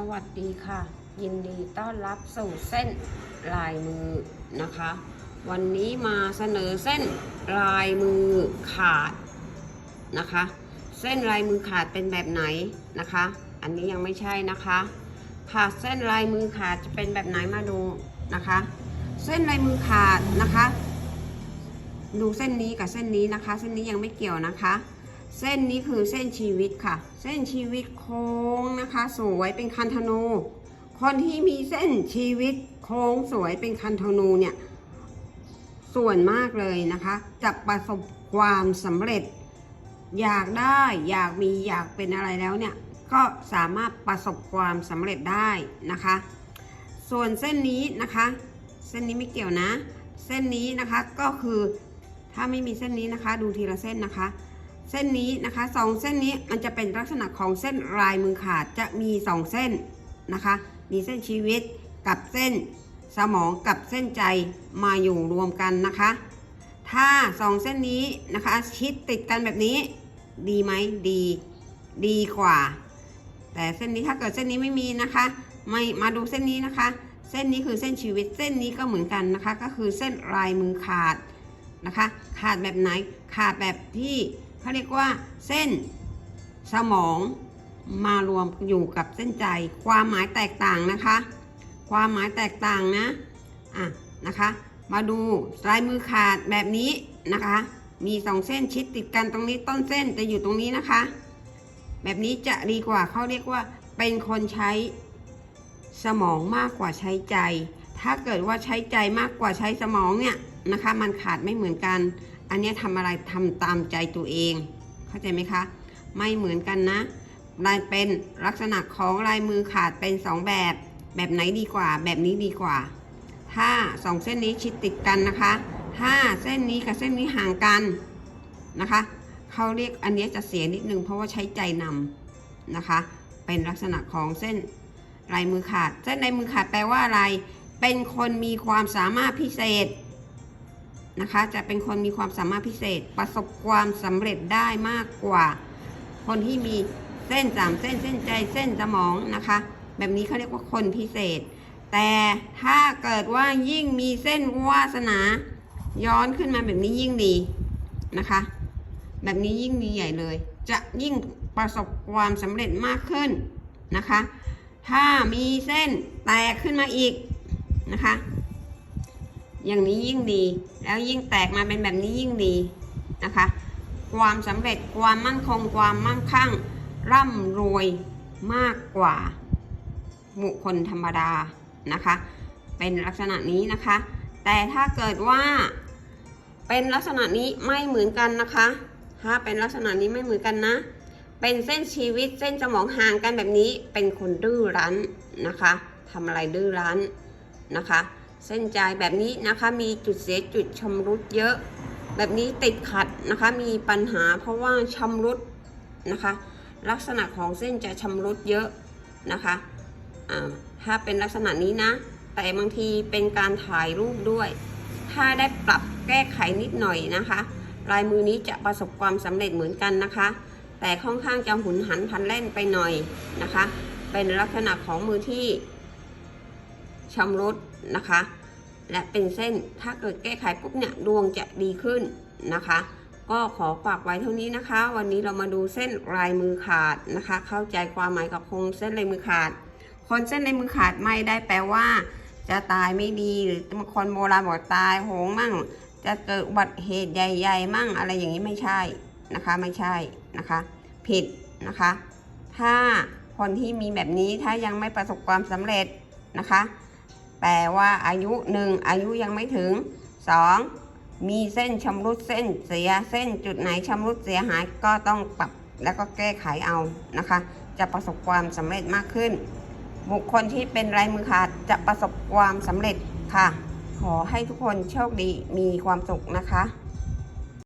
สวัสดีค่ะ ยินดีต้อนรับสู่เส้นลายมือนะคะ วันนี้มาเสนอเส้นลายมือขาดนะคะ เส้นลายมือขาดเป็นแบบไหนนะคะ อันนี้ยังไม่ใช่นะคะค่ะเส้นลายมือขาดจะเป็นแบบไหนมาดูนะคะ เส้นลายมือขาดนะคะ ดูเส้นนี้กับเส้นนี้นะคะ เส้นนี้ยังไม่เกี่ยวนะคะ เส้นนี้คือเส้นชีวิตค่ะ เส้นชีวิตโค้งนะคะ สวยเป็นคันธนู คนที่มีเส้นชีวิตโค้งสวยเป็นคันธนูเนี่ย ส่วนมากเลยนะคะ จะประสบความสำเร็จ อยากได้อยากมีอยากเป็นอะไรแล้วเนี่ย ก็สามารถประสบความสำเร็จได้นะคะ ส่วนเส้นนี้นะคะ เส้นนี้ไม่เกี่ยวนะ เส้นนี้นะคะก็คือถ้าไม่มีเส้นนี้นะคะ ดูทีละเส้นนะคะ เส้นนี้นะคะสองเส้นนี้มันจะเป็นลักษณะของเส้นลายมือขาดจะมีสองเส้นนะคะ มีเส้นชีวิตกับเส้นสมองกับเส้นใจมาอยู่รวมกันนะคะ ถ้าสองเส้นนี้นะคะชิดติดกันแบบนี้ ดีไหมดี ดีกว่า แต่เส้นนี้ถ้าเกิดเส้นนี้ไม่มีนะคะ ไม่มาดูเส้นนี้นะคะ เส้นนี้คือเส้นชีวิตเส้นนี้ก็เหมือนกันนะคะ ก็คือเส้นลายมือขาดนะคะ ขาดแบบไหนขาดแบบที่ เขาเรียกว่าเส้นสมองมารวมอยู่กับเส้นใจ ความหมายแตกต่างนะคะ ความหมายแตกต่างนะอะนะคะ มาดูลายมือขาดแบบนี้นะคะ มีสองเส้นชิดติดกันตรงนี้ต้นเส้นจะอยู่ตรงนี้นะคะ แบบนี้จะดีกว่าเขาเรียกว่าเป็นคนใช้สมองมากกว่าใช้ใจ ถ้าเกิดว่าใช้ใจมากกว่าใช้สมองเนี่ยนะคะ มันขาดไม่เหมือนกัน อันนี้ทำอะไรทำตามใจตัวเอง เข้าใจไหมคะ ไม่เหมือนกันนะลายเป็นลักษณะของลายมือขาดเป็นสองแบบ แบบไหนดีกว่า แบบนี้ดีกว่า ถ้าสองเส้นนี้ชิดติดกันนะคะ ถ้าเส้นนี้กับเส้นนี้ห่างกันนะคะเขาเรียกอันนี้จะเสียนิดนึงเพราะว่าใช้ใจนำนะคะ เป็นลักษณะของเส้นลายมือขาด เส้นลายมือขาดแปลว่าอะไร เป็นคนมีความสามารถพิเศษ นะคะ จะเป็นคนมีความสามารถพิเศษ ประสบความสำเร็จได้มากกว่า คนที่มีเส้นสามเส้นเส้นใจเส้นสมองนะคะ แบบนี้เขาเรียกว่าคนพิเศษ แต่ถ้าเกิดว่ายิ่งมีเส้นวาสนา ย้อนขึ้นมาแบบนี้ยิ่งดีนะคะ แบบนี้ยิ่งดีใหญ่เลย จะยิ่งประสบความสำเร็จมากขึ้นนะคะ ถ้ามีเส้นแตกขึ้นมาอีกนะคะ อย่างนี้ยิ่งดี แล้วยิ่งแตกมาเป็นแบบนี้ยิ่งดีนะคะ ความสำเร็จความมั่นคงความมั่งคั่ง ร่ำรวยมากกว่าบุคคลธรรมดานะคะ เป็นลักษณะนี้นะคะ แต่ถ้าเกิดว่า เป็นลักษณะนี้ไม่เหมือนกันนะคะ ถ้าเป็นลักษณะนี้ไม่เหมือนกันนะ เป็นเส้นชีวิตเส้นสมองห่างกันแบบนี้เป็นคนดื้อรั้นนะคะทำอะไรดื้อรั้นนะคะ เส้นใจแบบนี้นะคะมีจุดเสียจุดชำรุดเยอะ แบบนี้ติดขัดนะคะมีปัญหาเพราะว่าชำรุดนะคะ ลักษณะของเส้นจะชำรุดเยอะนะคะถ้าเป็นลักษณะนี้นะ แต่บางทีเป็นการถ่ายรูปด้วย ถ้าได้ปรับแก้ไขนิดหน่อยนะคะ ลายมือนี้จะประสบความสำเร็จเหมือนกันนะคะ แต่ค่อนข้างจะหุนหันพันแล่นไปหน่อยนะคะ เป็นลักษณะของมือที่ ชำรุดนะคะ และเป็นเส้นถ้าเกิดแก้ไขปุ๊บเนี่ยดวงจะดีขึ้นนะคะ ก็ขอฝากไว้เท่านี้นะคะ วันนี้เรามาดูเส้นลายมือขาดนะคะ เข้าใจความหมายกับโครงเส้นลายมือขาดคนเส้นลายมือขาดไม่ได้แปลว่า จะตายไม่ดีหรือบางคนโบราณบอกตายโหงมั่ง จะเกิดอุบัติเหตุใหญ่ๆ มั่งอะไรอย่างนี้ไม่ใช่นะคะไม่ใช่นะคะ ผิดนะคะ ถ้าคนที่มีแบบนี้ถ้ายังไม่ประสบความสำเร็จนะคะ แปลว่าอายุหนึ่งอายุยังไม่ถึงสองมีเส้นชำรุดเส้นเสียเส้นจุดไหนชำรุดเสียหายก็ต้องปรับแล้วก็แก้ไขเอานะคะ จะประสบความสำเร็จมากขึ้น บุคคลที่เป็นลายมือขาดจะประสบความสำเร็จค่ะ ขอให้ทุกคนโชคดีมีความสุขนะคะ